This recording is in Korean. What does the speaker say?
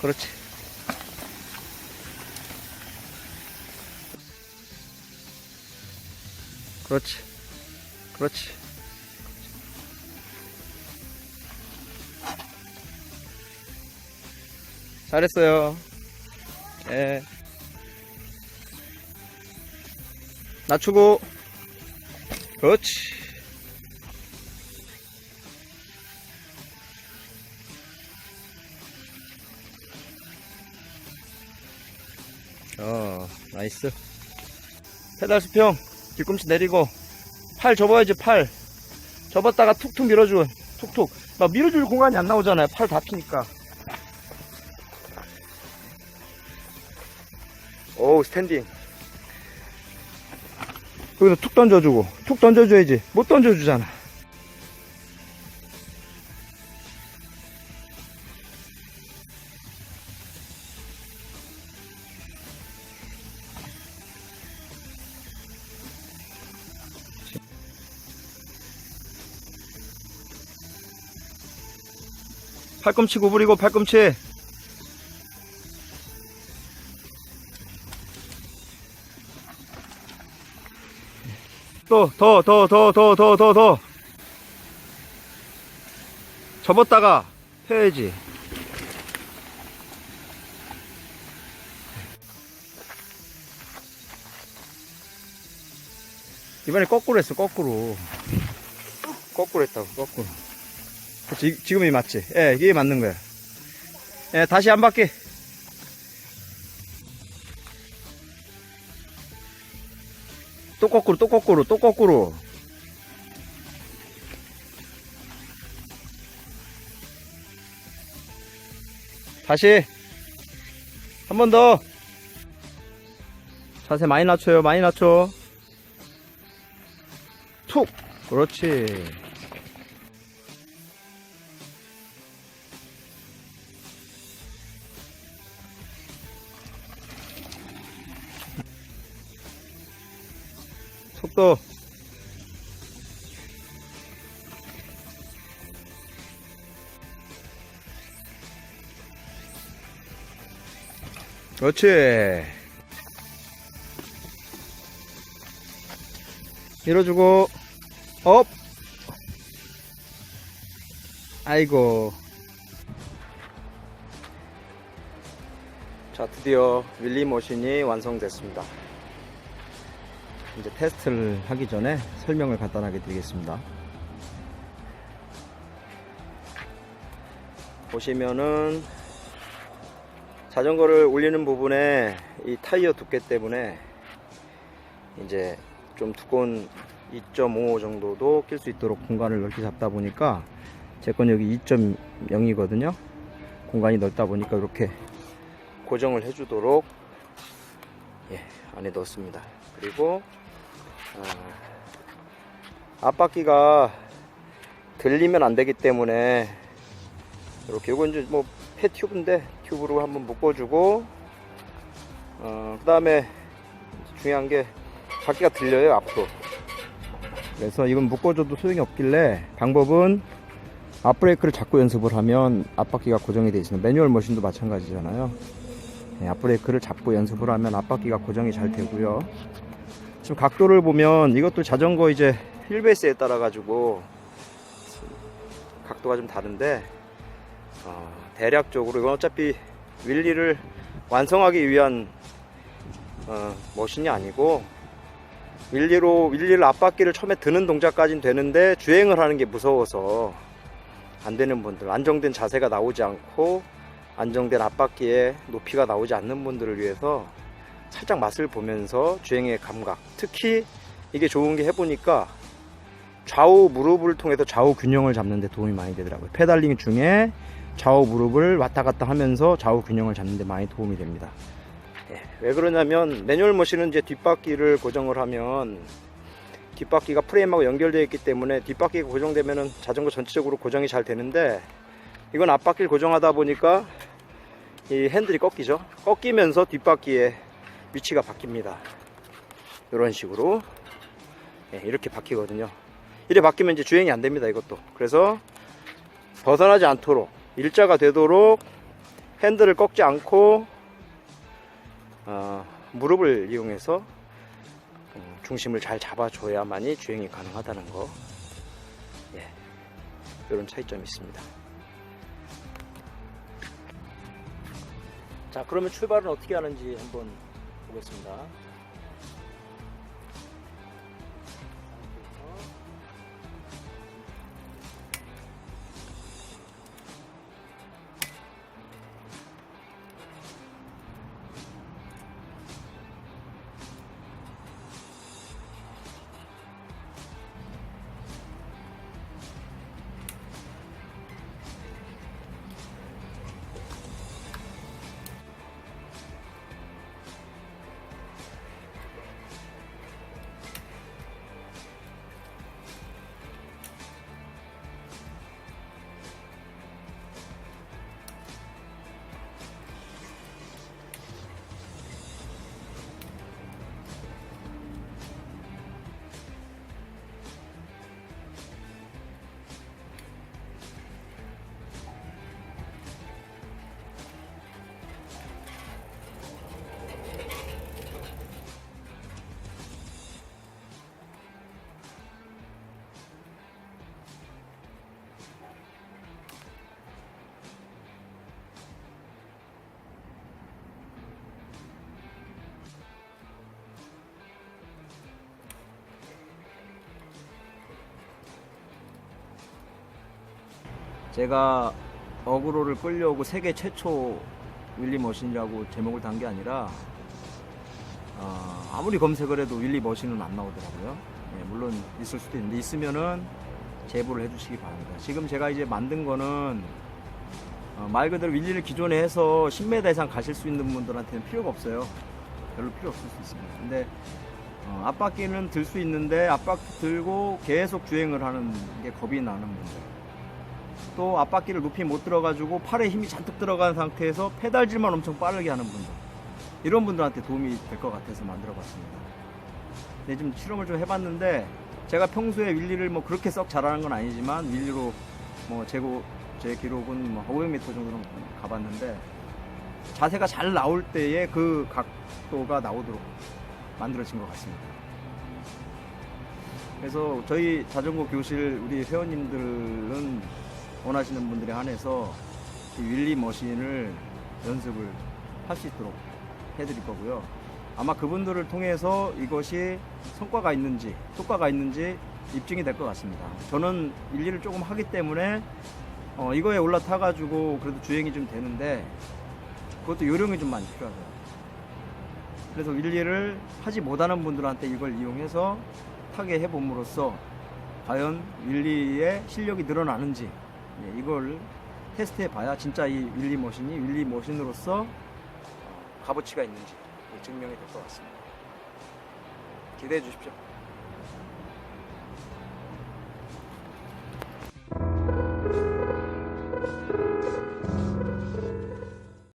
그렇지. 그렇지. 그렇지. 잘했어요. 예. 낮추고. 그렇지. 어, 나이스. 페달 수평, 뒤꿈치 내리고, 팔 접어야지, 팔. 접었다가 툭툭 밀어줘. 툭툭. 막 밀어줄 공간이 안 나오잖아요. 팔 다 피니까. 오우, 스탠딩. 여기서 툭 던져주고, 툭 던져줘야지. 못 던져주잖아. 팔꿈치 구부리고, 팔꿈치. 또, 더, 더, 더, 더, 더, 더, 더. 접었다가 펴야지. 이번에 거꾸로 했어, 거꾸로. 거꾸로 했다고, 거꾸로. 그치, 지금이 맞지? 예, 이게 맞는 거야. 예, 다시 한 바퀴. 또 거꾸로, 또 거꾸로, 또 거꾸로. 다시. 한 번 더. 자세 많이 낮춰요, 많이 낮춰. 툭. 그렇지. 속도 그렇지. 밀어주고 업. 아이고. 자 드디어 윌리 머신이 완성됐습니다 이제 테스트를 하기 전에 설명을 간단하게 드리겠습니다. 보시면은 자전거를 올리는 부분에 이 타이어 두께 때문에 이제 좀 두꺼운 2.5 정도도 낄 수 있도록 공간을 넓게 잡다 보니까 제 건 여기 2.0이거든요. 공간이 넓다 보니까 이렇게 고정을 해주도록 예, 안에 넣었습니다. 그리고 아, 앞바퀴가 들리면 안 되기 때문에 이렇게 이건 이제 뭐 폐튜브인데 튜브로 한번 묶어주고 어, 그 다음에 중요한 게 바퀴가 들려요 앞으로. 그래서 이건 묶어줘도 소용이 없길래 방법은 앞브레이크를 잡고 연습을 하면 앞바퀴가 고정이 되어 있습니다. 매뉴얼 머신도 마찬가지잖아요. 네, 앞브레이크를 잡고 연습을 하면 앞바퀴가 고정이 잘 되고요 지금 각도를 보면 이것도 자전거 이제 휠베이스에 따라 가지고 각도가 좀 다른데 어, 대략적으로 이건 어차피 윌리를 완성하기 위한 어, 머신이 아니고 윌리로 윌리를 앞바퀴를 처음에 드는 동작까지는 되는데 주행을 하는 게 무서워서 안 되는 분들 안정된 자세가 나오지 않고 안정된 앞바퀴에 높이가 나오지 않는 분들을 위해서 살짝 맛을 보면서 주행의 감각 특히 이게 좋은 게 해보니까 좌우 무릎을 통해서 좌우 균형을 잡는 데 도움이 많이 되더라고요. 페달링 중에 좌우 무릎을 왔다 갔다 하면서 좌우 균형을 잡는 데 많이 도움이 됩니다. 예, 왜 그러냐면 매뉴얼 머신은 이제 뒷바퀴를 고정을 하면 뒷바퀴가 프레임하고 연결되어 있기 때문에 뒷바퀴가 고정되면 자전거 전체적으로 고정이 잘 되는데 이건 앞바퀴를 고정하다 보니까 이 핸들이 꺾이죠? 꺾이면서 뒷바퀴에 위치가 바뀝니다. 이런 식으로 예, 이렇게 바뀌거든요. 이래 바뀌면 이제 주행이 안 됩니다. 이것도. 그래서 벗어나지 않도록 일자가 되도록 핸들을 꺾지 않고 어, 무릎을 이용해서 음, 중심을 잘 잡아줘야만이 주행이 가능하다는 거 예, 이런 차이점이 있습니다 자 그러면 출발은 어떻게 하는지 한번 보겠습니다 제가 어그로를 끌려오고 세계 최초 윌리 머신이라고 제목을 단 게 아니라 어, 아무리 검색을 해도 윌리 머신은 안 나오더라고요. 예, 물론 있을 수도 있는데 있으면은 제보를 해주시기 바랍니다. 지금 제가 이제 만든 거는 어, 말 그대로 윌리를 기존에 해서 10m 이상 가실 수 있는 분들한테는 필요가 없어요. 별로 필요 없을 수 있습니다. 근데 어, 앞바퀴는 들 수 있는데 앞바퀴 들고 계속 주행을 하는 게 겁이 나는 분들. 또 앞바퀴를 높이 못 들어가지고 팔에 힘이 잔뜩 들어간 상태에서 페달질만 엄청 빠르게 하는 분들 이런 분들한테 도움이 될 것 같아서 만들어 봤습니다 네, 좀 실험을 좀 해봤는데 제가 평소에 윌리를 뭐 그렇게 썩 잘하는 건 아니지만 윌리로 뭐 제고 제 기록은 뭐 500m 정도는 가봤는데 자세가 잘 나올 때에 그 각도가 나오도록 만들어진 것 같습니다. 그래서 저희 자전거 교실 우리 회원님들은 원하시는 분들에 한해서 이 윌리 머신을 연습을 할 수 있도록 해드릴 거고요. 아마 그분들을 통해서 이것이 성과가 있는지 효과가 있는지 입증이 될 것 같습니다. 저는 윌리를 조금 하기 때문에 어, 이거에 올라타가지고 그래도 주행이 좀 되는데 그것도 요령이 좀 많이 필요하더라고요. 그래서 윌리를 하지 못하는 분들한테 이걸 이용해서 타게 해봄으로써 과연 윌리의 실력이 늘어나는지 예, 이걸 테스트해 봐야 진짜 이 윌리 머신이 윌리 머신으로서 값어치가 있는지 증명이 될 것 같습니다. 기대해 주십시오.